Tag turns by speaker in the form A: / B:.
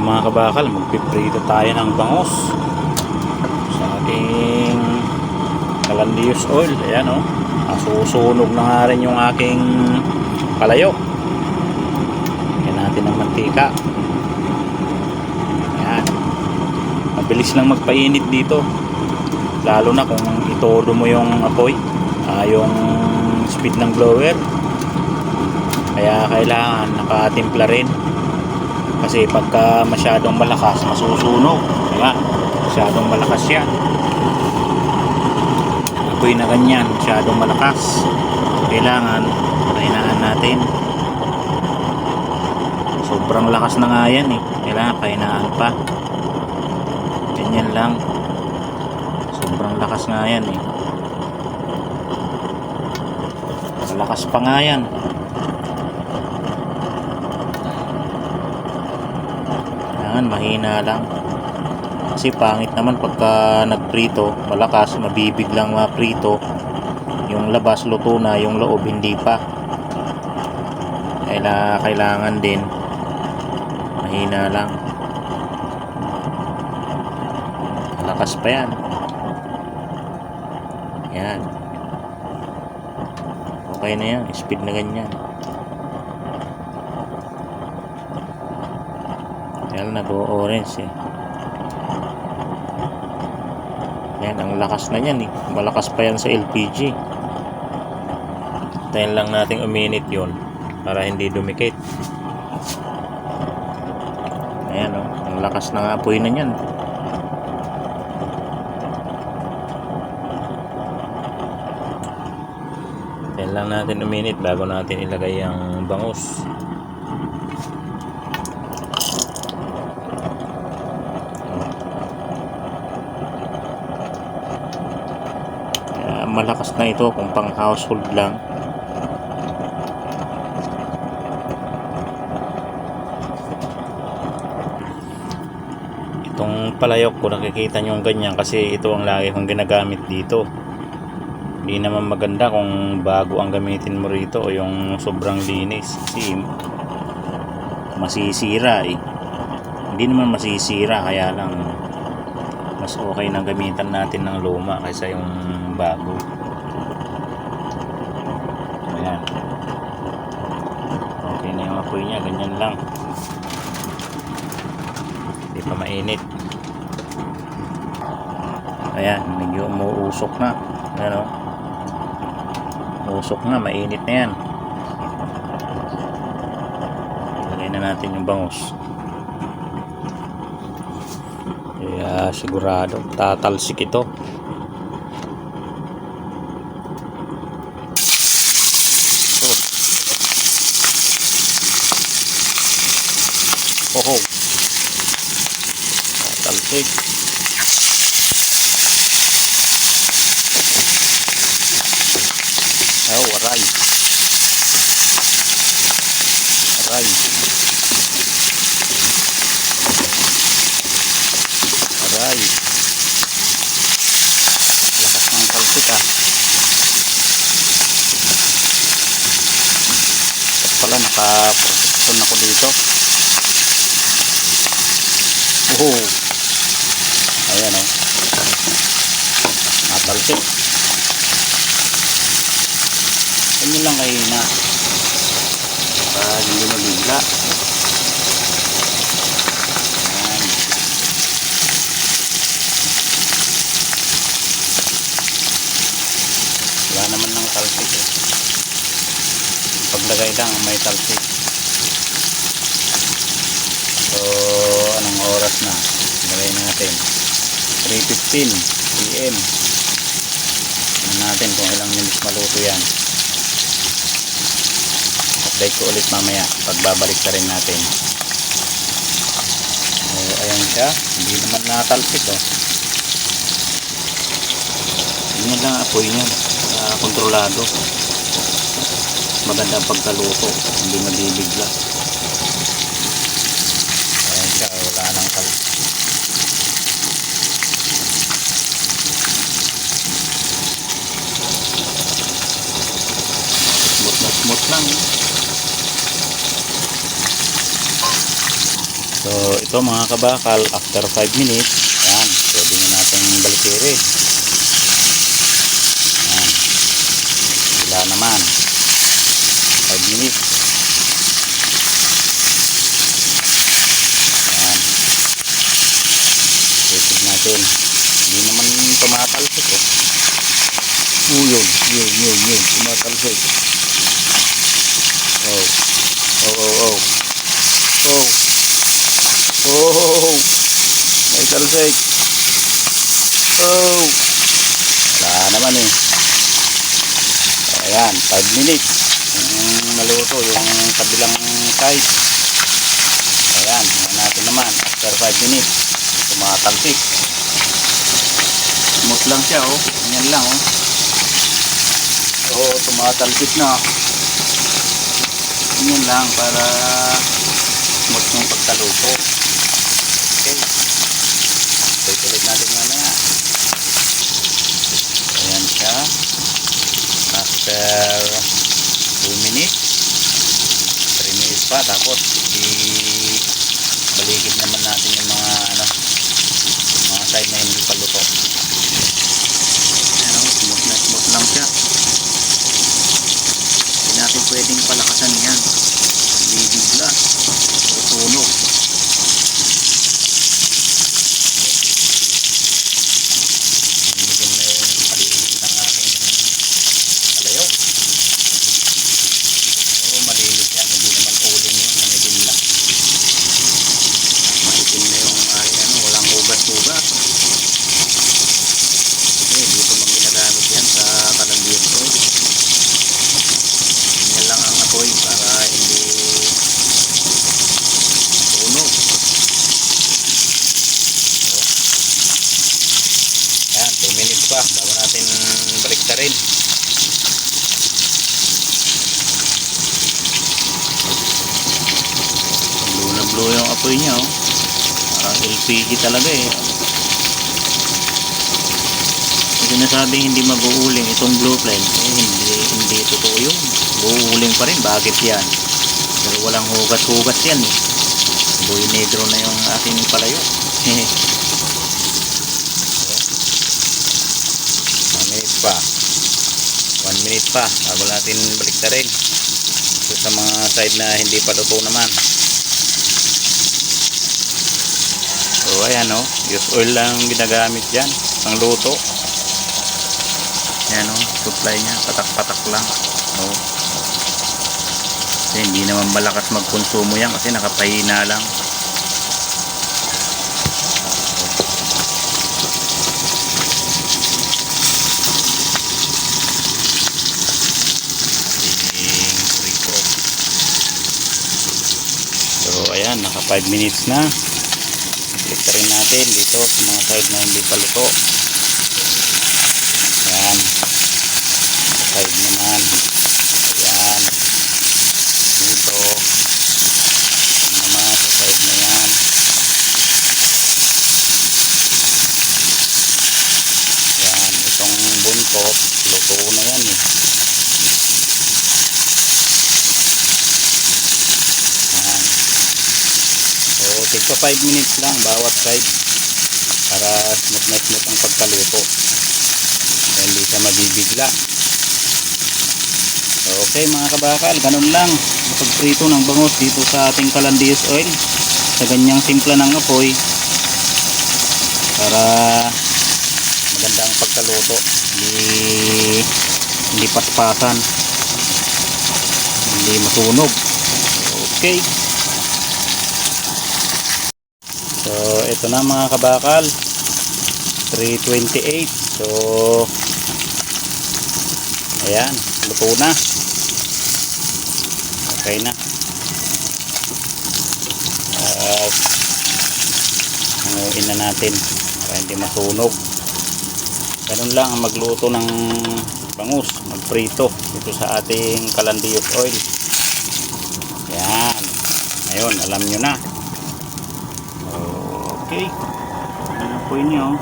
A: So mga kabakal, magpiprito tayo ng bangos sa ating kalandius oil. Ayan o. Oh. Susunog na nga rin yung aking palayok. Lagyan natin ng mantika. Ayan. Mabilis lang magpainit dito. Lalo na kung itodo mo yung apoy. ah, yung speed ng blower. Kaya kailangan nakatimpla rin. Kasi pagka masyadong malakas, masusunog. Kaya masyadong malakas yan. Apoy na ganyan, masyadong malakas. Kailangan, pahinaan natin. Sobrang lakas na nga yan eh. Kailangan pahinaan pa. Ganyan lang. Sobrang lakas nga yan eh. Malakas pa nga yan. Kailangan mahina lang. Kasi pangit naman pagka nagprito, malakas, mabibig lang maprito. Yung labas luto na, yung loob hindi pa. Kaila, kailangan din mahina lang. Malakas pa yan. Yan. Okay na yan, speed na ganyan. Yan, nag-orange eh. Yan, ang lakas na yan eh. Malakas pa yan sa LPG. Tayo lang nating uminit yon para hindi dumikit. Ayan oh, ang lakas ng apoy na yan. Tayo lang natin uminit bago natin ilagay ang bangus. Kaya malakas na ito kung pang household lang. Itong palayok ko nakikita nyo ganyan kasi ito ang lagi kong ginagamit dito. Hindi naman maganda kung bago ang gamitin mo rito o yung sobrang linis. Kasi masisira eh. Hindi naman masisira kaya lang mas okay na gamitan natin ng luma kaysa yung bago. Ayan. Okay na yung apoy niya, ganyan lang. Hindi pa mainit. Ayan, medyo umuusok na. Ayan o. Usok na, mainit na yan. Ilagay na natin yung bangus. Kaya sigurado tatalsik ito. Oh. Oho. Tatalsik. Oh, aray. Aray. Aray. Lakas ng talsik ah. Tapos pala naka-protection ako dito. Oh. Ayan oh. Natalsik. Ganyan lang kahina. Para hindi mabigla. Wala naman ng talsik eh. Paglagay lang may talsik. So, anong oras na? Lagay natin. 3.15 PM. Tingnan natin kung ilang minutes maluto yan. Update ko ulit mamaya. Pagbabalik ka rin natin. So, ayan siya. Hindi naman natalsik oh. Ganyan lang ang apoy niya. Uh, kontrolado. Maganda pagkaluto. Hindi mabibigla. Ayan siya. Wala nang talsik. smooth na smooth lang So, ito mga kabakal, after 5 minutes, yan, pwede na natin balitirin. Yan. Wala naman. 5 minutes. Yan. Titig natin. Hindi naman tumatalsik eh. Oh, yun, yun, yun, yun. Tumatalsik. Oh. Oh, oh, oh. Oh. Oh. May talsik. Oh. Wala naman eh. Ayan, 5 minutes. Yung maluto, yung kabilang side. Ayan, tingnan natin naman. After 5 minutes, tumatalsik. Smooth lang siya, oh. Ganyan lang, oh. Oo, tumatalsik na. Ganyan lang para smooth yung pagkaluto. Okay. Wait ulit natin mamaya. Ayan siya. After 2 minutes. 3 minutes pa. Tapos, i baligid naman natin yung mga ano mga side na hindi pa luto. Ayan o, smooth na smooth lang siya. Hindi natin pwedeng palakasan yan. Hindi bigla. Tutunog. Gamitin na yung paligid ng aking kalayo. Oo, malinis yan. Hindi naman uling yun. Nangitim lang. Maitim na yung ay, ano, walang hugas-hugas. Eh, dito mang ginagamit yan sa kalandiyan ko. Ganyan lang ang apoy para hindi tunog. So, yan, 2 minutes pa bago natin ta rin. Blue na blue yung apoy niya oh. Parang LPG talaga eh. Sinasabing hindi mag-uuling itong blue flame, eh, hindi, hindi totoo yun. Uuling pa rin. Bakit yan? Pero walang hugas-hugas yan eh. Boy negro na yung aking palayo. One minute pa. Minute pa. Bago natin balik na rin. So, sa mga side na hindi pa luto naman. So ayan o, use oil lang ginagamit dyan, pang luto. Ayan o, supply niya, patak-patak lang. O. Kasi hindi naman malakas magkonsumo yan kasi nakapahina lang. Ating prito. So ayan, naka 5 minutes na. Click rin natin dito sa mga side na hindi pa luto. Ayan. Sa side naman. Ayan. Dito. Ayan naman sa side na yan. Ayan. Itong buntot, luto na yan eh. Ayan. So, tigpa 5 minutes lang bawat side para smooth na smooth ang pagkaluto. Kaya hindi siya mabibigla. So, okay mga kabakal, ganun lang. Pagprito ng bangus dito sa ating kalandiyos oil sa ganyang simpla ng apoy para maganda ang pagkaluto. Hindi, hindi paspasan. Hindi masunog. Okay. So, ito na mga kabakal. 328. So, ayan, luto na. Okay na. At, hanguin na natin para hindi masunog. Ganun lang ang magluto ng bangus, magprito dito sa ating kalandiyos oil. Yan. Ngayon, alam nyo na. Okay. Ano po inyo?